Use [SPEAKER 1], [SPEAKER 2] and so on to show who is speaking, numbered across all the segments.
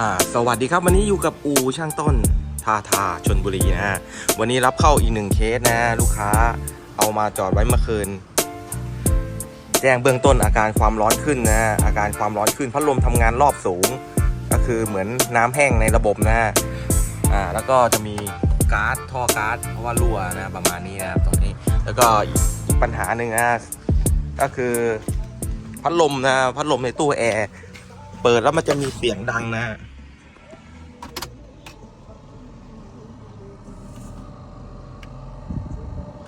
[SPEAKER 1] อ่าสวัสดีครับวันนี้อยู่กับอูช่างต้นทาทาชนบุรีนะฮะวันนี้รับเข้าอีกหนึ่งเคสนะลูกค้าเอามาจอดไว้เมื่อคืน แจ้งเบื้องต้นอาการความร้อนขึ้นนะอาการความร้อนขึ้นพัดลมทำงานรอบสูง ก็คือเหมือนน้ำแห้งในระบบนะอ่าแล้วก็จะมีก๊าซท่อก๊าซเพราะว่ารั่วนะประมาณนี้นะครับตรงนี้ แล้วก็อีกปัญหาหนึ่งนะก็คือพัดลมนะพัดลมในตู้แอร์ เปิดแล้วมันจะมีเสียงดังนะ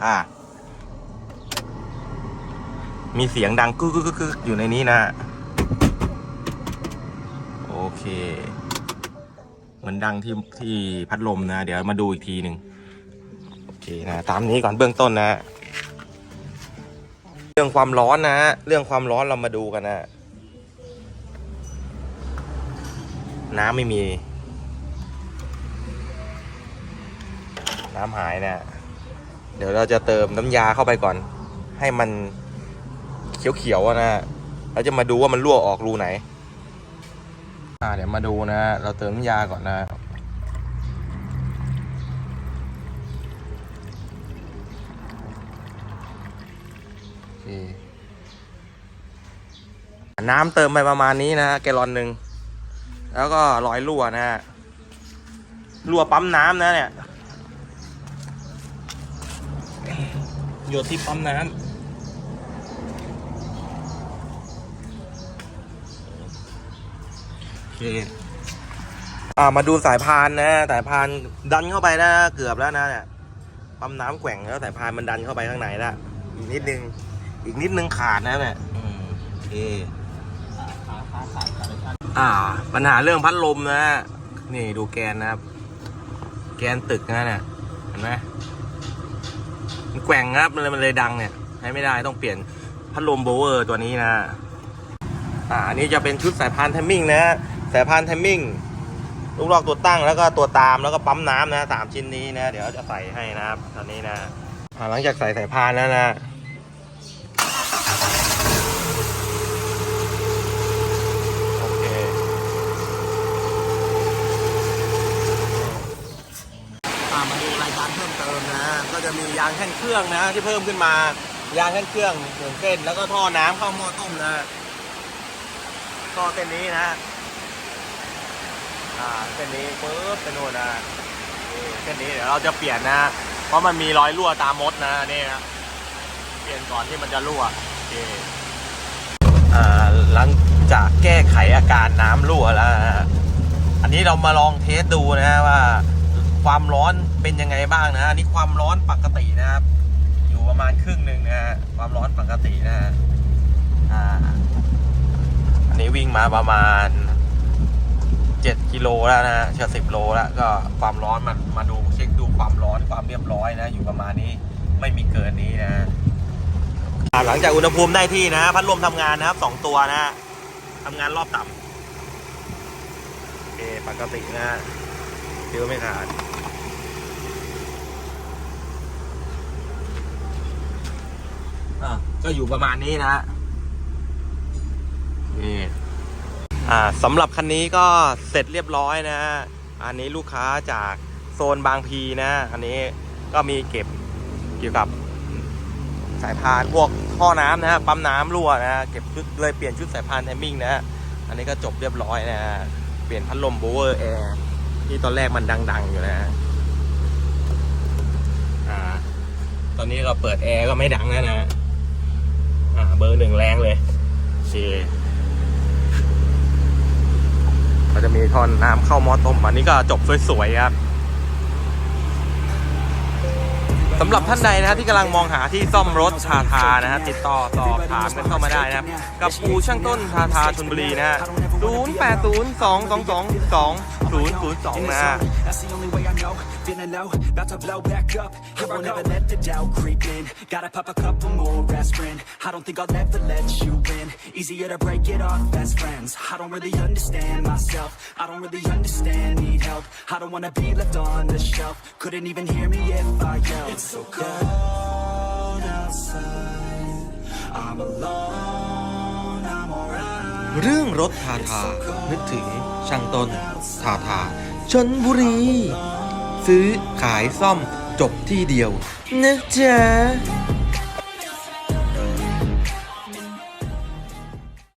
[SPEAKER 1] อ่า มีเสียงดังกึกกึกกึกกึกอยู่ในนี้นะ โอเคเหมือนดังที่ที่พัดลมนะ เดี๋ยวมาดูอีกทีหนึ่งโอเคนะ ตามนี้ก่อนเบื้องต้นนะ เรื่องความร้อนนะ เรื่องความร้อนเรามาดูกันนะ น้ำไม่มี น้ำหายนะเดี๋ยวเราจะเติมน้ำยาเข้าไปก่อน ให้มันเขียวๆอะนะเราจะมาดูว่ามันรั่วออกรูไหนอ่าเดี๋ยวมาดูนะ เราเติมน้ำยาก่อนนะน้ำเติมไปประมาณนี้นะแกลลอนหนึ่ง แล้วก็รอยรั่วนะฮะรั่วปั๊มน้ำนะเนี่ยหยดที่ปั๊มน้ำโอเคอ่ามาดูสายพานนะสายพานดันเข้าไปนะเกือบแล้วนะเนี่ยปั๊มน้ำแกว่งแล้วสายพานมันดันเข้าไปข้างในแล้วอีกนิดนึง อีกนิดนึงขาดนะเนี่ยอืมโอเค อ่า ปัญหาเรื่องพัดลมนะนี่ดูแกนนะครับ แกนตึกนะเนี่ยเห็นไหมมันแกว่งครับมันเลยมันเลยดังเนี่ยใช้ไม่ได้ต้องเปลี่ยนพัดลมโบเวอร์ตัวนี้นะ อ่าอันนี้จะเป็นชุดสายพานไทมมิ่งนะสายพานไทมมิ่งลูกลอกตัวตั้งแล้วก็ตัวตามแล้วก็ปั๊มน้ำนะสามชิ้นนี้นะ เดี๋ยวจะใส่ให้นะครับตอนนี้นะหลังจากใส่สายพานแล้วนะ โอเค อ่ามาดูรายการเพิ่มเติมนะ ก็จะมียางแท่นเครื่องนะที่เพิ่มขึ้นมายางแท่นเครื่องหนึ่งเส้นแล้วก็ท่อน้ำเข้าหม้อต้มนะท่อเส้นนี้นะอ่าเส้นนี้ปึ๊บเป็นโน่นนะเส้นนี้เดี๋ยวเราจะเปลี่ยนนะ เพราะมันมีรอยรั่วตามมดนะนี่นะเปลี่ยนก่อนที่มันจะรั่วโอเคอ่าหลังจากแก้ไขอาการน้ำรั่วแล้วอันนี้เรามาลองเทสดูนะฮะว่า ความร้อนเป็นยังไงบ้างนะอันนี้ความร้อนปกตินะครับ อยู่ประมาณครึ่งหนึ่งนะฮะความร้อนปกตินะฮะอ่าอันนี้วิ่งมาประมาณ7กิโลแล้วนะฮะเชือสิบโลแล้วก็ความร้อนมันมาดูเช็คดูความร้อนความเรียบร้อยนะ อยู่ประมาณนี้ไม่มีเกินนี้นะหลังจากอุณหภูมิได้ที่นะพัดลมทำงานนะครับสองตัวนะฮะทำงานรอบต่ำโอเคปกตินะฮะฟิวไม่ขาดอะ ก็อยู่ประมาณนี้นะฮะนี่อ่าสำหรับคันนี้ก็เสร็จเรียบร้อยนะฮะอันนี้ลูกค้าจากโซนบางพีนะ อันนี้ก็มีเก็บเกี่ยวกับสายพานพวกท่อน้ำนะฮะปั๊มน้ำรั่วนะฮะเก็บชุดเลยเปลี่ยนชุดสายพานไทมิ่งนะฮะอันนี้ก็จบเรียบร้อยนะฮะเปลี่ยนพัดลมโบเวอร์แอร์ที่ตอนแรกมันดัง ๆ อยู่นะฮะอ่าตอนนี้เราเปิดแอร์ก็ไม่ดังแล้วนะอ่า เบอร์หนึ่งแรงเลยโอเคก็จะมีท่อนน้ำเข้าหม้อต้มอันนี้ก็จบสวยๆครับสำหรับท่านใดนะฮะที่กำลังมองหาที่ซ่อมรถทาทานะฮะติดต่อสอบถามกันเข้ามาได้นะครับ กับปูช่างต้นทาทาชนบุรีนะฮะ0 8 0 2 2 2 2 0 0 2นะ ฮะ
[SPEAKER 2] That's the only way I know. Feeling low, about to blow back up. I won't ever let the doubt creep in. Gotta pop a couple more aspirin. I don't think I'll ever let you in. Easier to break it off best friends. I don't really understand myself. I don't really understand, need help. I don't wanna be left on the shelf. Couldn't even hear me if I yelled. It's so cold outside. I'm alone, I'm alright.
[SPEAKER 1] เรื่องรถทาทานึกถึงช่างต้นทาทาชนบุรี ซื้อขายซ่อมจบที่เดียวนะจ๊ะ